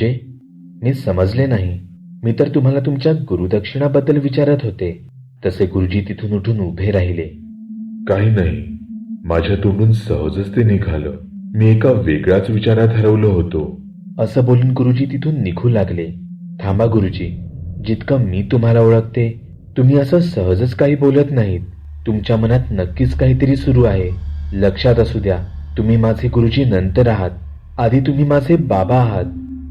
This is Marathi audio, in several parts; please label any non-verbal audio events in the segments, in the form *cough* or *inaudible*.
म्हणजे? मी समजले नाही. मी तर तुम्हाला तुमच्या गुरुदक्षिणाबद्दल विचारत होते. तसे गुरुजी तिथून उठून उभे राहिले. काही नाही. माझ्या तोंडून सहजच ते निघालं. मी एका वेगळ्याच विचारात हरवलो होतो. असं बोलून गुरुजी तिथून निघू लागले. थांबा गुरुजी. जितकं मी तुम्हाला ओळखते तुम्ही असं सहजच काही बोलत नाहीत. तुमच्या मनात नक्कीच काहीतरी सुरू आहे. लक्षात असू द्या तुम्ही माझे गुरुजी नंतर आहात. आधी तुम्ही माझे बाबा आहात.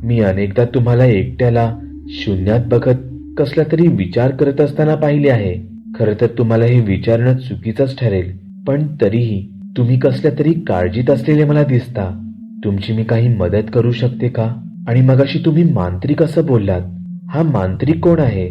मी अनेकदा तुम्हाला एकट्याला शून्यात बघत कसला तरी विचार करत असताना पाहिले आहे. खरं तर तुम्हाला हे विचारणं चुकीचंच ठरेल पण तरीही तुम्ही कसल्या तरी काळजीत असलेले मला दिसता. तुमची मी काही मदत करू शकते का? आणि मगाशी तुम्ही मांत्रिक असं बोललात. हा मांत्रिक कोण आहे?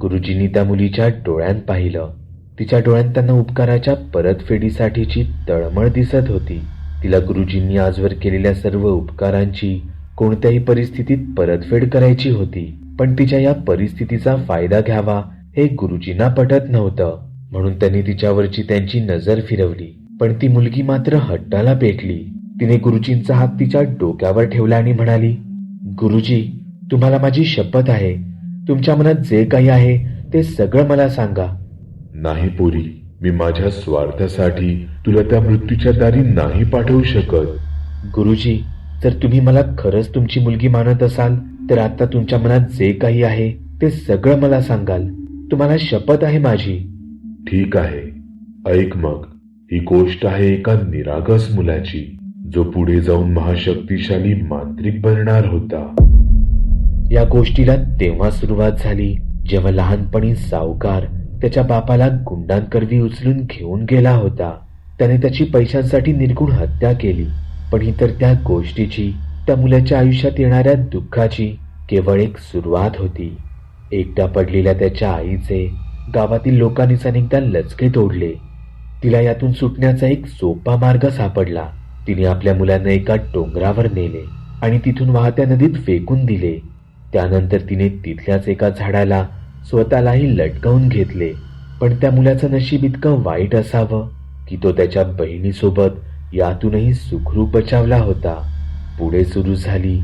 गुरुजींनी त्या मुलीच्या डोळ्यांत पाहिलं. तिच्या डोळ्यांत त्यांना उपकाराच्या परतफेडीसाठीची तळमळ दिसत होती. तिला गुरुजींनी आजवर केलेल्या सर्व उपकारांची कोणत्याही परिस्थितीत परतफेड करायची होती पण तिच्या या परिस्थितीचा फायदा घ्यावा हे गुरुजींना पटत नव्हतं. म्हणून त्यांनी तिच्यावरची त्यांची नजर फिरवली पण ती मुलगी मात्र हट्टाला पेटली. तिने गुरुजींचा हात तिच्या डोक्यावर ठेवला आणि म्हणाली गुरुजी तुम्हाला माझी शपथ आहे. तुमच्या मनात जे काही आहे ते सगळं मला सांगा. नाही पोरी मी माझ्या स्वार्थासाठी तुला त्या मृत्यूच्या दारी नाही पाठवू शकत. गुरुजी जर तुम्ही मला खरंच तुमची मुलगी मानत असाल तर आता तुमच्या मनात जे काही आहे ते सगळं मला सांगाल. तुम्हाला शपथ आहे माझी. ठीक आहे. ऐक मग. ही गोष्ट आहे एका निरागस मुलाची जो पुढे जाऊन महाशक्तिशाली मांत्रिक बनणार होता. या गोष्टीला तेव्हा सुरुवात झाली जेव्हा लहानपणी सावकार त्याच्या बापाला गुंडांकरवी उचलून घेऊन गेला होता. त्याने त्याची पैशांसाठी निर्गुण हत्या केली. पण ही तर त्या गोष्टीची त्या मुलाच्या आयुष्यात येणाऱ्या दुःखाची केवळ एक सुरुवात होती. एकट्या पडलेल्या त्याच्या आईचे गावातील लोकांनीच अनेकदा लचके तोडले. तिला यातून सुटण्याचा एक सोपा मार्ग सापडला. तिने आपल्या मुलांना एका डोंगरावर नेले आणि तिथून वाहत्या नदीत फेकून दिले. त्यानंतर तिने तिथल्याच एका झाडाला स्वतःलाही लटकवून घेतले. पण त्या मुलाचं नशीब इतकं वाईट असावं की तो त्याच्या बहिणीसोबत यातूनही सुखरूप बचावला होता. पुढे सुरू झाली.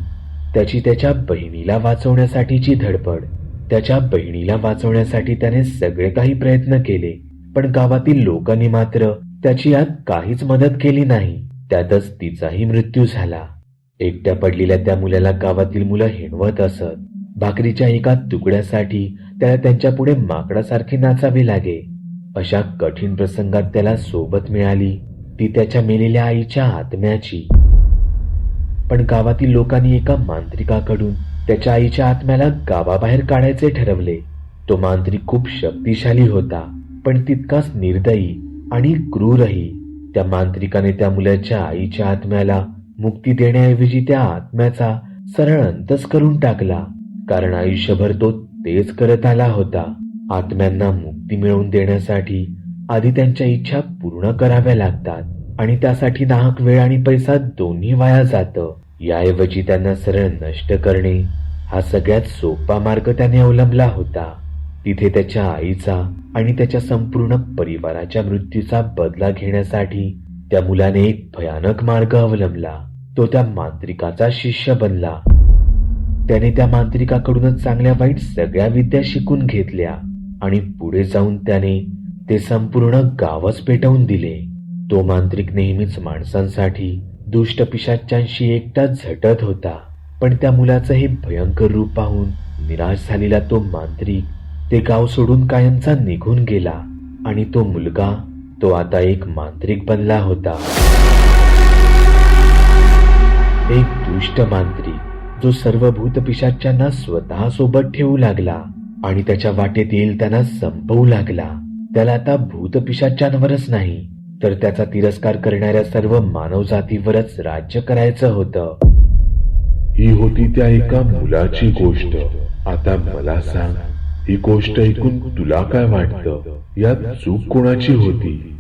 त्याची त्याच्या बहिणीला वाचवण्यासाठीची धडपड. त्याच्या बहिणीला वाचवण्यासाठी त्याने सगळे काही प्रयत्न केले पण गावातील लोकांनी मात्र त्याची यात काहीच मदत केली नाही. त्यातच तिचाही मृत्यू झाला. एकट्या पडलेल्या त्या मुलाला गावातील मुलं हिणवत असत. भाकरीच्या एका तुकड्यासाठी त्याला त्यांच्या पुढे माकडासारखे नाचावे लागे. अशा कठीण प्रसंगात त्याला सोबत मिळाली. ती त्याच्या मेलेल्या आईच्या आत्म्याची. पण गावातील लोकांनी एका मांत्रिकाकडून त्याच्या आईच्या आत्म्याला गावाबाहेर काढायचे ठरवले. तो मांत्रिक खूप शक्तिशाली होता पण तितकाच निर्दयी आणि क्रूरही. त्या मांत्रिकाने त्या मुलाच्या आईच्या आत्म्याला मुक्ती देण्याऐवजी त्या आत्म्याचा सरळ अंतच करून टाकला कारण आयुष्यभर तो तेच करत आला होता. आत्म्यांना मुक्ती मिळवून देण्यासाठी आधी त्यांच्या इच्छा पूर्ण कराव्या लागतात आणि त्यासाठी नाहक वेळ आणि पैसा दोन्ही वाया जातं. याऐवजी त्यांना सरळ नष्ट करणे हा सगळ्यात सोपा मार्ग त्याने अवलंबला होता. तिथे त्याच्या आईचा आणि त्याच्या संपूर्ण परिवाराच्या मृत्यूचा बदला घेण्यासाठी त्या मुलाने एक भयानक मार्ग अवलंबला. तो त्या मांत्रिकाचा शिष्य बनला. त्याने त्या मांत्रिकाकडूनच चांगल्या वाईट सगळ्या विद्या शिकून घेतल्या आणि पुढे जाऊन त्याने ते संपूर्ण गावच पेटवून दिले. तो मांत्रिक नेहमीच माणसांसाठी दुष्ट पिशाच्यांशी एकटा झटत होता. पण त्या मुलाचं हे भयंकर रूप पाहून निराश झालेला तो मांत्रिक ते गाव सोडून कायमचा निघून गेला आणि तो मुलगा तो आता एक मांत्रिक बनला होता. एक दुष्ट मांत्रिक जो सर्व भूतपिशाच्यांना स्वतः सोबत ठेवू लागला आणि त्याच्या वाटेत येईल त्यांना संपवू लागला. त्याला आता भूतपिशाच्यांवरच नाही तर त्याचा तिरस्कार करणाऱ्या सर्व मानवजातीवरच राज्य करायचं होतं. ही होती त्या एका मुलाची गोष्ट. आता मला सांग ही गोष्ट ऐकून तुला काय वाटतं? यात चूक कोणाची होती?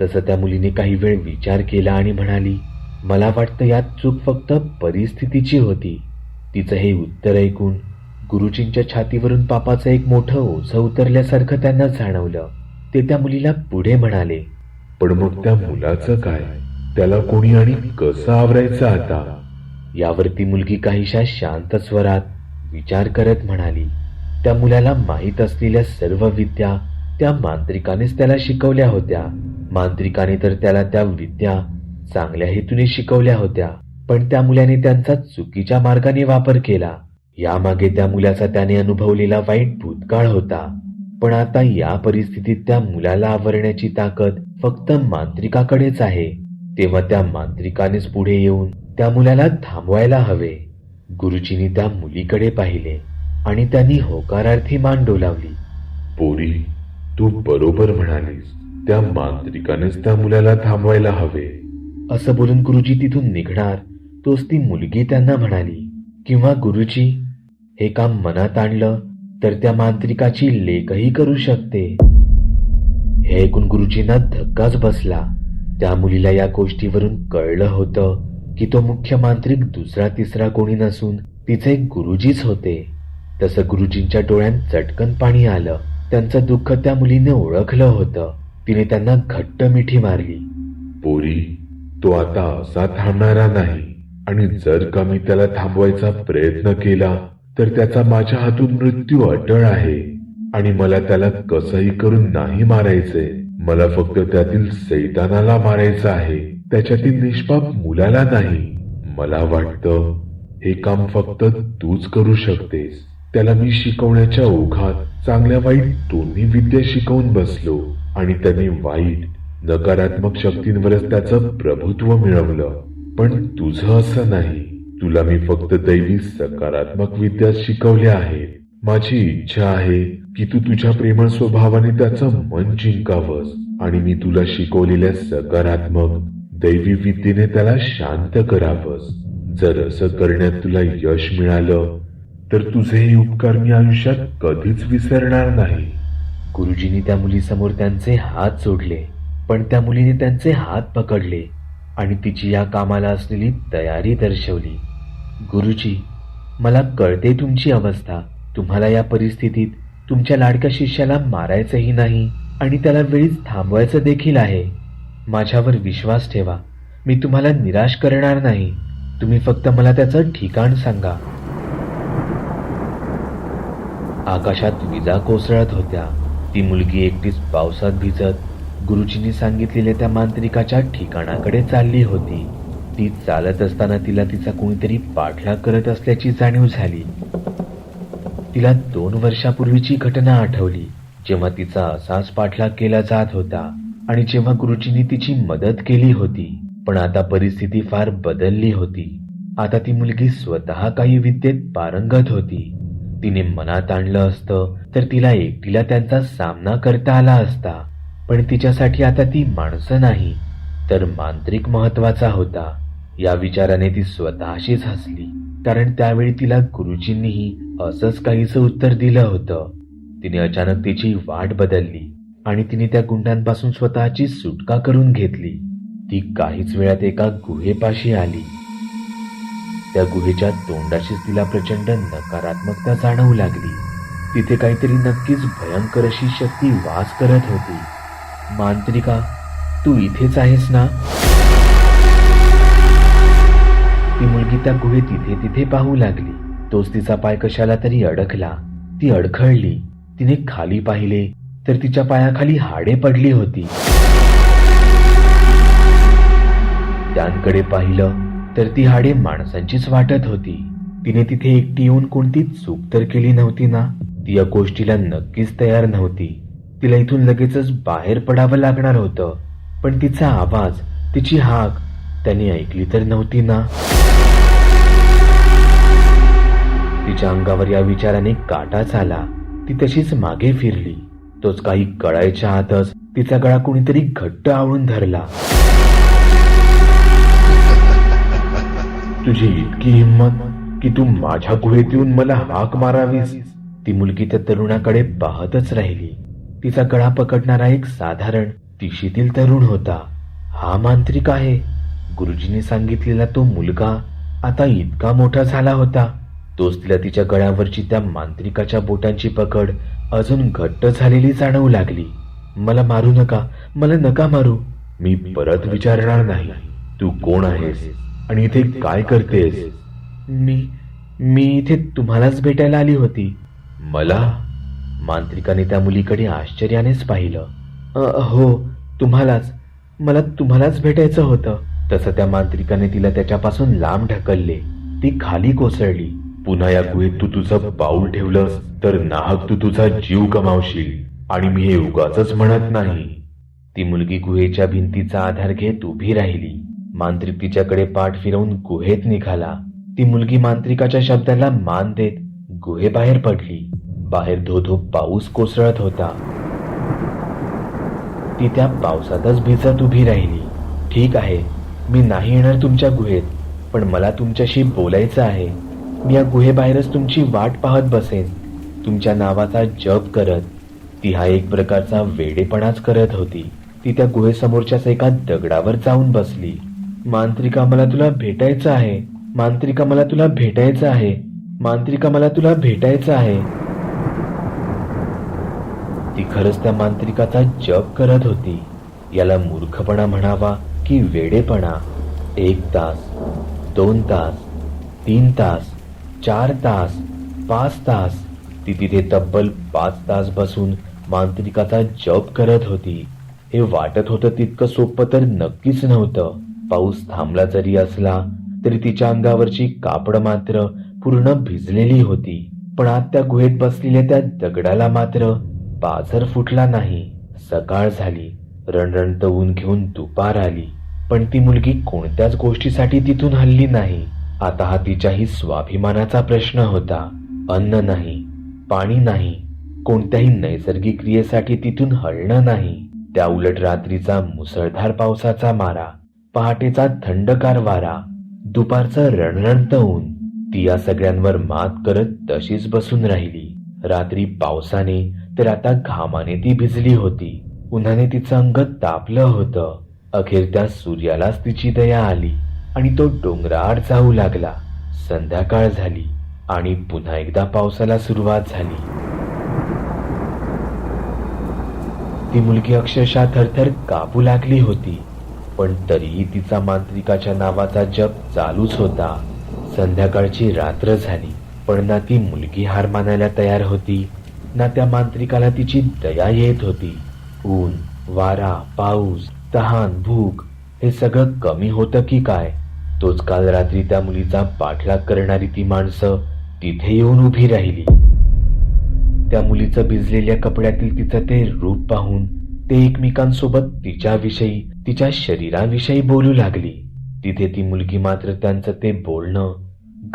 तसं त्या मुलीने काही वेळ विचार केला आणि म्हणाली मला वाटतं यात चूक फक्त परिस्थितीची होती. तिचं हे उत्तर ऐकून गुरुजींच्या छातीवरून पापाचं एक मोठं ओझं उतरल्यासारखं त्यांना जाणवलं. ते त्या मुलीला पुढे म्हणाले पण मग त्या मुलाचं काय? त्याला कोणी आणि कसं आवरायचं आता? यावरती मुलगी काहीशा शांत स्वरात विचार करत म्हणाली त्या मुलाला माहीत असलेल्या सर्व विद्या त्या मांत्रिकानेच त्याला शिकवल्या होत्या. मांत्रिकाने तर त्याला त्या विद्या चांगल्या हेतूने शिकवल्या होत्या पण त्या मुलाने त्यांचा चुकीच्या मार्गाने वापर केला. यामागे त्या मुलाचा त्याने अनुभवलेला वाईट भूतकाळ होता. पण आता या परिस्थितीत त्या मुलाला आवरण्याची ताकद फक्त मांत्रिकाकडेच आहे. तेव्हा त्या मांत्रिकानेच पुढे येऊन त्या मुलाला थांबवायला हवे. गुरुजींनी त्या मुलीकडे पाहिले आणि त्यांनी होकारार्थी मान डोलावली. पोरी तू बरोबर म्हणालीस. त्या मांत्रिकानेच त्या मुलाला थांबवायला हवे. असं बोलून गुरुजी तिथून निघणार. तोच ती मुलगी त्यांना म्हणाली किंवा गुरुजी हे काम मनात आणलं तर त्या मांत्रिकाची लेखही करू शकते. हे ऐकून गुरुजींना धक्काच बसला. त्या मुलीला या गोष्टीवरून कळलं होतं की तो मुख्य मांत्रिक दुसरा तिसरा कोणी नसून तिचे गुरुजीच होते. तसं गुरुजींच्या डोळ्यात चटकन पाणी आलं. त्यांचं दुःख त्या मुलीने ओळखलं होतं. तिने त्यांना घट्ट मिठी मारली. पोरी तो आता असा थांबणारा नाही. आणि जर का मी त्याला थांबवायचा प्रयत्न केला तर त्याचा माझ्या हातून मृत्यू अटळ आहे आणि मला त्याला कसंही करून नाही मारायचे. मला फक्त त्यातील सैतानाला मारायचं आहे. त्याच्यातील निष्पाप मुलाला नाही. मला वाटतं हे काम फक्त तूच करू शकतेस. त्याला मी शिकवण्याच्या ओघात चांगल्या वाईट दोन्ही विद्या शिकवून बसलो आणि त्याने वाईट नकारात्मक शक्तींवरच त्याचं प्रभुत्व मिळवलं. पण तुझं असं नाही. तुला मी फक्त दैवी सकारात्मक विद्या शिकवल्या आहेत. माझी इच्छा आहे की तू तुझ्या प्रेमळ स्वभावाने त्याचं मन जिंकावंस आणि मी तुला शिकवलेल्या सकारात्मक दैवी विद्येने त्याला शांत करावंस. जर असं करण्यात तुला यश मिळालं तर तुझे हे उपकार मी आयुष्यात कधीच विसरणार नाही. गुरुजींनी त्या मुलीसमोर त्यांचे हात जोडले पण त्या मुलीने त्यांचे हात पकडले आणि तिची या कामाला असलेली तयारी दर्शवली. गुरुजी मला कळते तुमची अवस्था. तुम्हाला या परिस्थितीत तुमच्या लाडक्या शिष्याला मारायचंही नाही आणि त्याला वेळीच थांबवायचं देखील आहे. माझ्यावर विश्वास ठेवा. मी तुम्हाला निराश करणार नाही. तुम्ही फक्त मला त्याचं ठिकाण सांगा. आकाशात विजा कोसळत होत्या. ती मुलगी एकटीच पावसात भिजत गुरुजींनी सांगितलेल्या त्या मांत्रिकाच्या ठिकाणाकडे चालली होती. ती चालत असताना तिला तिचा कोणीतरी पाठलाग करत असल्याची जाणीव झाली. तिला दोन वर्षापूर्वीची घटना आठवली जेव्हा तिचा असाच पाठलाग केला जात होता आणि जेव्हा गुरुजींनी तिची मदत केली होती पण आता परिस्थिती फार बदलली होती. आता ती मुलगी स्वतः काही विद्येत पारंगत होती. तिने मनात आणलं असतं तर तिला एकटीला त्यांचा सामना करता आला असता. पण तिच्यासाठी आता ती माणसं नाही तर मांत्रिक महत्त्वाचा होता. या विचाराने ती स्वतःशीच हसली कारण त्यावेळी तिला गुरुजींनीही असंच काहीच उत्तर दिलं होतं. तिने अचानक तिची वाट बदलली आणि तिने त्या गुंडांपासून स्वतःची सुटका करून घेतली. ती काहीच वेळात एका गुहेपाशी आली. त्या गुहेच्या तोंडाशीच तिला प्रचंड नकारात्मकता जाणवू लागली. तिथे काहीतरी नक्कीच भयंकर अशी शक्ती वास करत होती. मांत्रिका तू इथेच आहेस ना? ती मुलगी त्या गुहेत इथे तिथे पाहू लागली. तोच तिचा पाय कशाला तरी अडकला. ती अडखळली. तिने खाली पाहिले तर तिच्या पायाखाली हाडे पडली होती. त्यांकडे पाहिलं तर ती हाडे माणसांचीच वाटत होती. तिने तिथे एकटी येऊन कोणती चूक तर केली नव्हती ना? ती या गोष्टीला नक्कीच तयार नव्हती. तिला इथून लगेचच बाहेर पडावं लागणार होतं. पण तिचा आवाज तिची हाक त्यांनी ऐकली तर नव्हती ना. तिच्या अंगावर या विचाराने काटाच आला ती तशीच मागे फिरली. तोच काही कळायच्या आतच तिचा गळा कुणीतरी घट्ट आवळून धरला. तुझी इतकी हिंमत की तू माझ्या गुहेत येऊन मला हाक मारावीस. ती मुलगी त्या तरुणाकडे पाहतच राहिली. तिचा गळा पकडणारा एक साधारण तिशीतील तरुण होता. हा मांत्रिक आहे. गुरुजींनी सांगितलेला तो मुलगा आता इतका मोठा झाला होता. तोच तिला तिच्या गळ्यावरची त्या मांत्रिकाच्या बोटांची पकड अजून घट्ट झालेली जाणवू लागली. मला मारू नका मला नका मारू. मी परत विचारणार नाही. तू कोण आहेस आणि इथे काय करतेस? मी मी इथे तुम्हालाच भेटायला आली होती. मला? मांत्रिकाने त्या मुलीकडे आश्चर्यानेच पाहिलं. "अ, हो तुम्हालाच. मला तुम्हालाच भेटायचं होतं. तसं त्या मांत्रिकाने तिला त्याच्यापासून लांब ढकलले. ती खाली कोसळली. पुन्हा या गुहेत तू तुझं पाऊल ठेवलंस तर नाहक तू तुझा जीव कमावशील आणि मी हे उगाच म्हणत नाही. ती मुलगी गुहेच्या भिंतीचा आधार घेत उभी राहिली. मांत्रिक तिच्याकडे पाठ फिरवून गुहेत निघाला. ती मुलगी मांत्रिकाच्या शब्दाला मान देत गुहेबाहेर पडली. बाहेर धोधो पाऊस कोसळत होता. ती त्या पावसातच भिजत उभी राहिली. ठीक आहे मी नाही येणार तुमच्या गुहेत पण मला तुमच्याशी बोलायचं आहे. मी या गुहेबाहेरच तुमची वाट पाहत बसेन. तुमच्या नावाचा जप करत ती हा एक प्रकारचा वेडेपणाच करत होती. ती त्या गुहेसमोरच्याच एका दगडावर जाऊन बसली. मांत्रिका मला तुला भेटायचं आहे. मांत्रिका मला तुला भेटायचं आहे. मांत्रिका मला तुला भेटायचं आहे. ती खरंच त्या मांत्रिकाचा जप करत होती. याला मूर्खपणा म्हणावा की वेडेपणा एक तास दोन तास तीन तास चार तास पाच तास ती तिथे तब्बल पाच तास बसून मांत्रिकाचा जप करत होती. हे वाटत होतं तितकं सोपं तर नक्कीच नव्हतं. पाऊस थांबला जरी असला तरी तिच्या अंगावरची कापड मात्र पूर्ण भिजलेली होती. पण आत त्या गुहेत बसलेल्या त्या दगडाला मात्र पाझर फुटला नाही. सकाळ झाली. रणरणत ऊन घेऊन दुपार आली. पण ती मुलगी कोणत्याच गोष्टीसाठी तिथून हल्ली नाही. आता हा तिच्याही स्वाभिमानाचा प्रश्न होता. अन्न नाही पाणी नाही कोणत्याही नैसर्गिक क्रियेसाठी तिथून हलणं नाही. त्या उलट रात्रीचा मुसळधार पावसाचा मारा पहाटेचा थंडकार वारा दुपारचं रणरणत ऊन ती या सगळ्यांवर मात करत तशीच बसून राहिली. रात्री पावसाने तर आता घामाने ती भिजली होती. उन्हाने तिचं अंग तापलं होतं. अखेर त्या सूर्यालाच तिची दया आली आणि तो डोंगराआड जाऊ लागला. संध्याकाळ झाली आणि पुन्हा एकदा पावसाला सुरुवात झाली. ती मुलगी अक्षरशः थरथर कापू लागली होती पण तरीही तिचा मांत्रिकाच्या नावाचा जप चालूच होता. संध्याकाळची रात्र झाली पण ना ती मुलगी हार मानायला तयार होती ना त्या मांत्रिकाला तिची दया येत होती. ऊन वारा पाऊस तहान भूक हे सगळं कमी होतं की काय? तोच काल रात्री त्या मुलीचा पाठलाग करणारी ती माणसं तिथे येऊन उभी राहिली. त्या मुलीचं भिजलेल्या कपड्यातील तिचं ते रूप पाहून ते एकमेकांसोबत तिच्याविषयी तिच्या शरीराविषयी बोलू लागली. तिथे ती मुलगी मात्र त्यांचं ते बोलणं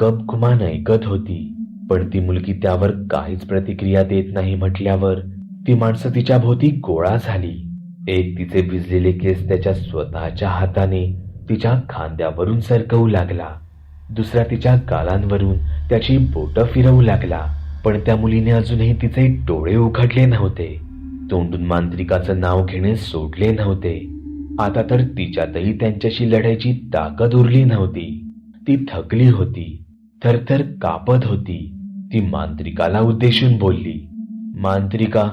गपगुमान ऐकत होती. पण ती मुलगी त्यावर काहीच प्रतिक्रिया देत नाही म्हटल्यावर ती माणसं तिच्या भोवती गोळा झाली. एक तिचे भिजलेले केस त्याच्या स्वतःच्या हाताने तिच्या खांद्यावरून सरकवू लागला. दुसरा तिच्या गालांवरून त्याची बोटं फिरवू लागला पण त्या मुलीने अजूनही तिचे डोळे उघडले नव्हते. तोंडून मांत्रिकाचं नाव घेणे सोडले नव्हते. आता तर तिच्यातही त्यांच्याशी लढायची ताकद उरली नव्हती. ती थकली होती थरथर कापत होती. ती मांत्रिकाला उद्देशून बोलली मांत्रिका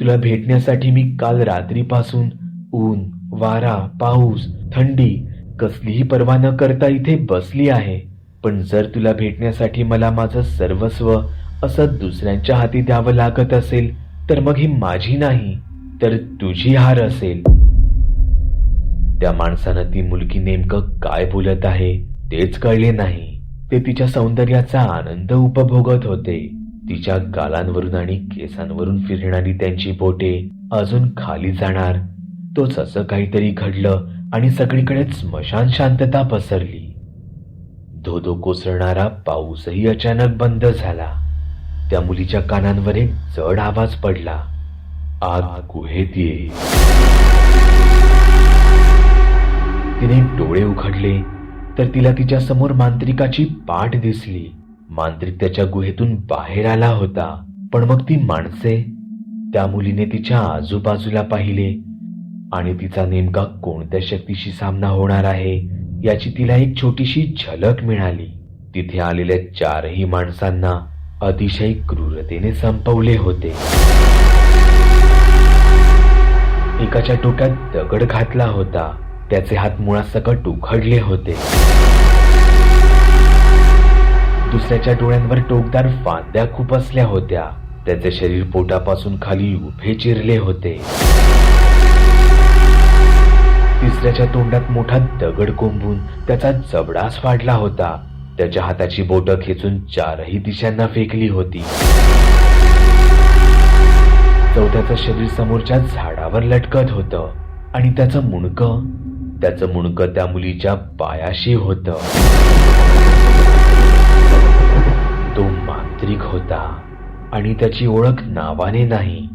तुला भेटण्यासाठी मी काल रात्रीपासून ऊन वारा पाऊस थंडी कसलीही पर्वा न करता इथे बसली आहे. पण जर तुला भेटण्यासाठी मला माझं सर्वस्व असं दुसऱ्यांच्या हाती द्यावं लागत असेल तर मग ही माझी नाही तर तुझी हार असेल. त्या माणसानं ती मुलगी नेमकं काय बोलत आहे तेच कळले नाही. ते तिच्या सौंदर्याचा आनंद उपभोगत होते. तिच्या गालांवरून आणि केसांवरून फिरणारी त्यांची बोटे अजून खाली जाणार. तोच असं काहीतरी घडलं आणि सगळीकडे स्मशान शांतता पसरली. धोधो कोसळणारा पाऊसही अचानक बंद झाला. त्या मुलीच्या कानांवर एक जड आवाज पडला. आग गुहेत ये तिने डोळे उघडले तर तिला तिच्या समोर मांत्रिकाची पाठ दिसली. मांत्रिक त्याच्या गुहेतून बाहेर आला होता. पण मग ती माणसे त्या मुलीने तिच्या आजूबाजूला पाहिले आणि तिचा नेमका कोणत्या शक्तीशी सामना होणार आहे याची तिला एक छोटीशी झलक मिळाली. तिथे आलेल्या चारही माणसांना अतिशय क्रूरतेने संपवले होते. एकाच्या डोक्यात दगड घातला होता. त्याचे हात मुळासकट उखडले होते. दुसऱ्याच्या डोळ्यांवर टोकदार फांद्या खूप असल्या होत्या. त्याचे शरीर पोटापासून खाली उभे चिरले होते. तिसऱ्याच्या तोंडात मोठा दगड कोंबून त्याचा जबडास वाढला होता. त्याच्या हाताची बोटं खेचून चारही दिशांना फेकली होती. चौथ्याचं शरीर समोरच्या झाडावर लटकत होतं. आणि त्याचं मुणकं? त्याचं मुणकं त्या मुलीच्या पायाशी होतं. मांत्रिक होता आणि त्याची ओळख नावाने नाही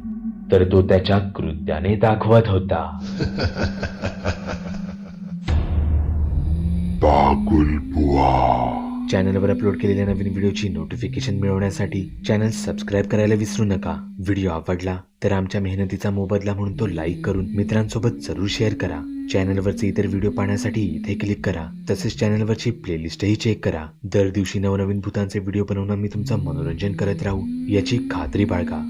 तर तो त्याच्या कृत्याने दाखवत होता. *laughs* चॅनलवर अपलोड केलेल्या नवीन व्हिडिओची नोटिफिकेशन मिळवण्यासाठी चॅनल सबस्क्राईब करायला विसरू नका. व्हिडिओ आवडला तर आमच्या मेहनतीचा मोबदला म्हणून तो लाईक करून मित्रांसोबत जरूर शेअर करा. चॅनलवरचे इतर व्हिडिओ पाहण्यासाठी इथे क्लिक करा. तसेच चॅनलवरची प्लेलिस्टही चेक करा. दर दिवशी नवनवीन भूतांचे व्हिडिओ बनवून मी तुमचं मनोरंजन करत राहू याची खात्री बाळगा.